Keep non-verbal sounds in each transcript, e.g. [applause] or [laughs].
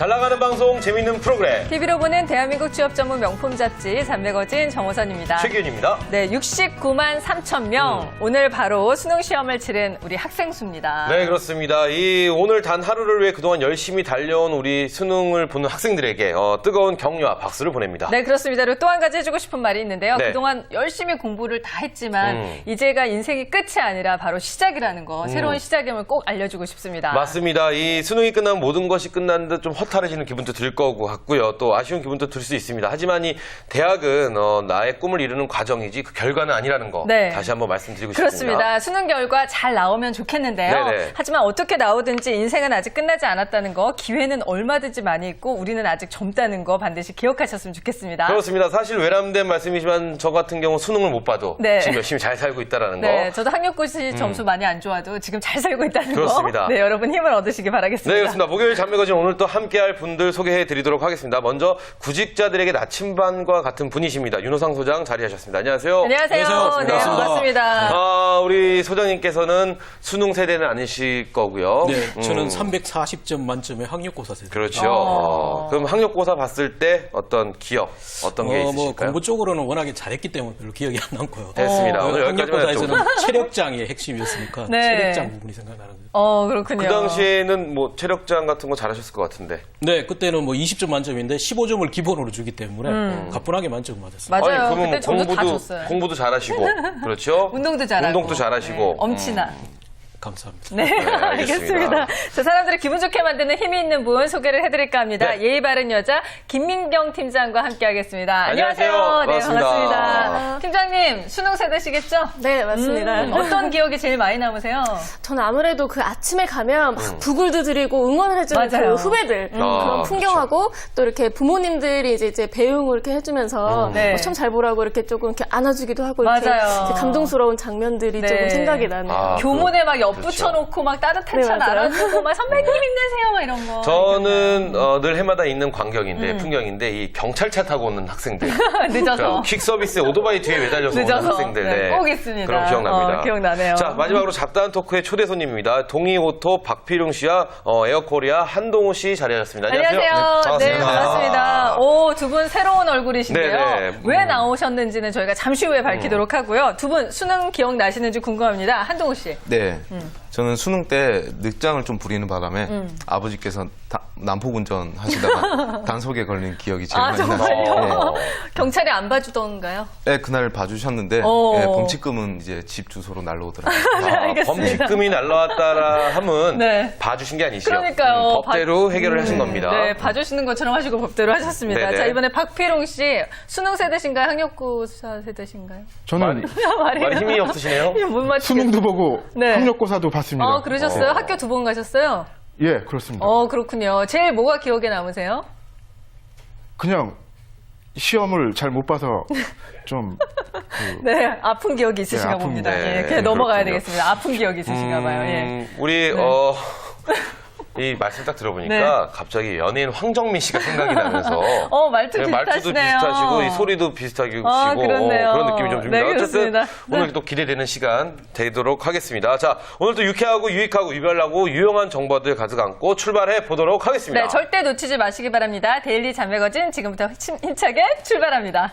잘 나가는 방송, 재밌는 프로그램. TV로 보는 대한민국 취업 전문 명품 잡지 잔매거진 정호선입니다. 최기훈입니다. 네, 69만 3천 명. 오늘 바로 수능 시험을 치른 우리 학생 수입니다. 네, 그렇습니다. 이 오늘 단 하루를 위해 그동안 열심히 달려온 우리 수능을 보는 학생들에게 어, 뜨거운 격려와 박수를 보냅니다. 네, 그렇습니다. 그리고 또 한 가지 해주고 싶은 말이 있는데요. 네. 그동안 열심히 공부를 다 했지만 음. 이제가 인생이 끝이 아니라 바로 시작이라는 거, 새로운 시작임을 꼭 알려주고 싶습니다. 맞습니다. 이 수능이 끝나면 모든 것이 끝난 듯좀 허탈해지는 기분도 들 거고 같고요. 또 아쉬운 기분도 들 수 있습니다. 하지만 이 대학은 어, 나의 꿈을 이루는 과정이지 그 결과는 아니라는 거 네. 다시 한번 말씀드리고 그렇습니다. 싶습니다. 수능 결과 잘 나오면 좋겠는데요. 네네. 하지만 어떻게 나오든지 인생은 아직 끝나지 않았다는 거, 기회는 얼마든지 많이 있고 우리는 아직 젊다는 거 반드시 기억하셨으면 좋겠습니다. 그렇습니다. 사실 외람된 말씀이지만 저 같은 경우 수능을 못 봐도 네. 지금 열심히 잘 살고 있다라는 네, 거. 저도 학력고시 점수 많이 안 좋아도 지금 잘 살고 있다는 그렇습니다. 거. 네, 여러분 힘을 얻으시기 바라겠습니다. 네, 그렇습니다. 목요일 잠매거진 오늘 또 함께 할 분들 소개해 드리도록 하겠습니다. 먼저 구직자들에게 나침반과 같은 분이십니다. 윤호상 소장 자리하셨습니다. 안녕하세요. 안녕하세요. 안녕하세요. 네, 반갑습니다. 반갑습니다. 아, 우리 소장님께서는 수능 세대는 아니실 거고요. 네, 음, 저는 340점 만점의 학력고사 세대. 그렇죠. 어. 어, 그럼 학력고사 봤을 때 어떤 기억, 어떤 게 어, 있으실까요? 뭐 공부 쪽으로는 워낙에 잘했기 때문에 별로 기억이 안 남고요. 됐습니다. 어, 오늘 여기까지만 학력고사에서는. 체력장이 핵심이었으니까 네. 체력장 부분이 생각나는데. 어, 그렇군요. 그 당시에는 뭐 체력장 같은 거 잘하셨을 것 같은데. 네, 그때는 뭐 20점 만점인데 15점을 기본으로 주기 때문에 가뿐하게 만점 맞았어요. 음. 맞아요. 아니, 그러면 그때 뭐 공부도. 공부도 잘하시고 [laughs] 그렇죠. 운동도 잘하고. 운동도 잘하시고. 네, 엄친아. 감사합니다. 네, [laughs] 알겠습니다. 알겠습니다. 자, 사람들을 기분 좋게 만드는 힘이 있는 분 소개를 해드릴까 합니다. 네. 예의 바른 여자 김민경 팀장과 함께하겠습니다. 안녕하세요. 네, 반갑습니다. 반갑습니다. 팀장님, 수능 세대시겠죠? 네, 맞습니다. 음, 어떤 기억이 제일 많이 남으세요? 저는 아무래도 그 아침에 가면 막 구글도 드리고 응원을 해주는 맞아요. 그 후배들 아, 그런 풍경하고 또 이렇게 부모님들이 이제, 이제 배웅을 이렇게 해주면서 음. 네. 어, 시험 잘 보라고 이렇게 조금 이렇게 안아주기도 하고 이렇게 맞아요. 이렇게 감동스러운 장면들이 네. 조금 생각이 나네요. 아, 교문에 막옆 그렇죠. 붙여놓고 막 따뜻한 네. 나눠주고 막 선배님 힘내세요 막 이런 거. 저는 어, 늘 해마다 있는 음. 광경인데 풍경인데 이 경찰차 타고 오는 학생들. [laughs] 늦어서. 퀵 서비스에 오토바이 뒤에 매달려서 오는 늦어서. 학생들. 네, 꼭 있습니다. 그럼 기억납니다. 어, 기억나네요. 자 마지막으로 잡다한 토크의 초대 손님입니다. 동이오토 박필웅 씨와 어, 에어코리아 한동호 씨 자리하셨습니다. 안녕하세요. 안녕하세요. 네, 반갑습니다. 반갑습니다. 오, 두 분 새로운 얼굴이신데요. 네네. 왜 음. 나오셨는지는 저희가 잠시 후에 밝히도록 하고요. 두 분 수능 기억 나시는지 궁금합니다. 한동우 씨. 네. 음. Mm. 저는 수능 때 늑장을 좀 부리는 바람에 아버지께서 다- 난폭 운전 하시다가 [laughs] 단속에 걸린 기억이 제일 아, 많이 나요. 정말요? 네. 경찰이 안 봐주던가요? 네, 그날 봐주셨는데 어. 네, 범칙금은 이제 집 주소로 날라오더라고요. [laughs] 아, 알겠습니다. 범칙금이 날라왔다라 함은 네. 봐주신 게 아니시죠? 그러니까요. 음, 법대로 봐- 해결을 하신 음, 겁니다. 네, 봐주시는 것처럼 하시고 법대로 하셨습니다. 네네. 자, 이번에 박필웅 씨. 수능 세대신가요? 학력고사 세대신가요? 저는 [laughs] 말이 힘이 없으시네요. 수능도 보고 네. 학력고사도 봤습니다. 어, 그러셨어요? 학교 두 번 가셨어요? 예, 그렇습니다. 어, 그렇군요. 제일 뭐가 기억에 남으세요? 그냥 시험을 잘 못 봐서 좀 [laughs] 그, 네, 아픈 기억이 있으신가 아픔, 봅니다. 네, 예, 그냥 넘어가야 그렇군요. 되겠습니다. 아픈 기억이 있으신가 봐요. 예. 음, 우리 어. [laughs] 이 말씀 딱 들어보니까 갑자기 연예인 황정민 씨가 생각이 나면서 네. [laughs] 어, 말투 네, 말투도 비슷하시네요. 비슷하시고 이 소리도 비슷하시고 아. 그런 느낌이 좀 듭니다. 네, 어쨌든 그렇습니다. 오늘 네. 또 기대되는 시간 되도록 하겠습니다. 자, 오늘 도 유쾌하고 유익하고 유별나고 유용한 정보들 가득 안고 출발해 보도록 하겠습니다. 네, 절대 놓치지 마시기 바랍니다. 데일리 자매거진 지금부터 힘- 힘차게 출발합니다.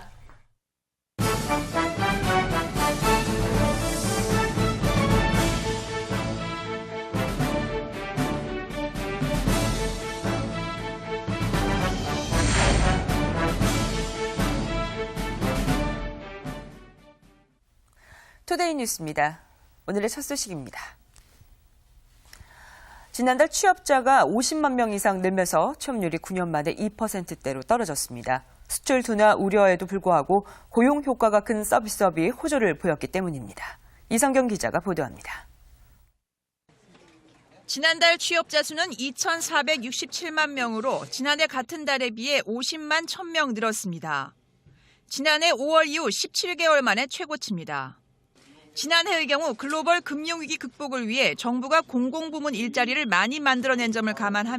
투데이 뉴스입니다. 오늘의 첫 소식입니다. 지난달 취업자가 50만 명 이상 늘면서 취업률이 9년 만에 2%대로 떨어졌습니다. 수출 둔화 우려에도 불구하고 고용 효과가 큰 서비스업이 호조를 보였기 때문입니다. 이성경 기자가 보도합니다. 지난달 취업자 수는 2,467만 명으로 지난해 같은 달에 비해 50만 1,000명 늘었습니다. 지난해 5월 이후 17개월 만에 최고치입니다. 지난해의 경우 글로벌 금융위기 극복을 위해 정부가 공공부문 일자리를 많이 만들어낸 점을 감안하면